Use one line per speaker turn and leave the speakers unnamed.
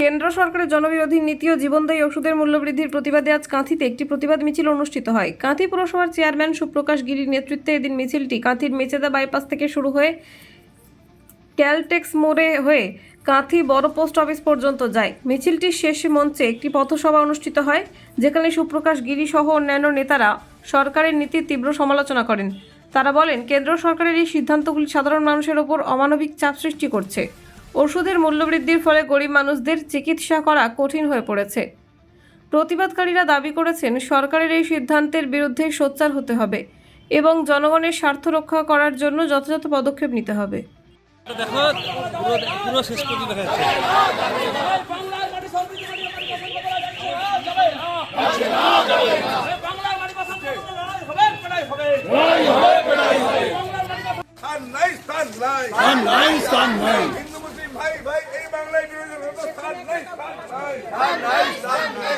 কেন্দ্র সরকারের জনবিরোধী নীতি ও জীবনদায়ী ওষুধের মূল্যবৃদ্ধির প্রতিবাদে আজ কাঁথিতে একটি প্রতিবাদ মিছিল অনুষ্ঠিত হয়। কাঁথি পুরসভার চেয়ারম্যান সুপ্রকাশ গিরির নেতৃত্বে এদিন মিছিলটি কাঁথির মেচেদা বাইপাস থেকে শুরু হয়ে ক্যালটেক্স মোড়ে হয়ে কাঁথি বড় পোস্ট অফিস পর্যন্ত যায়। মিছিলটির শেষ মঞ্চে একটি পথসভা অনুষ্ঠিত হয়, যেখানে সুপ্রকাশ গিরি সহ অন্যান্য নেতারা সরকারের নীতির তীব্র সমালোচনা করেন। তারা বলেন, কেন্দ্র সরকারের এই সিদ্ধান্তগুলি সাধারণ মানুষের ওপর অমানবিক চাপ সৃষ্টি করছে। ওষুধের মূল্যবৃদ্ধির ফলে গরিব মানুষদের চিকিৎসা করা কঠিন হয়ে পড়েছে। প্রতিবাদকারীরা দাবি করেছেন সরকারের এই সিদ্ধান্তের বিরুদ্ধে সোচ্চার হতে হবে এবং জনগণের স্বার্থ রক্ষা করার জন্য যথাযথ পদক্ষেপ নিতে হবে।
দেখো পুরো পুরো শেষ পর্যন্ত দেখা যাচ্ছে।
বাংলার
স্থান নাই স্থান নাই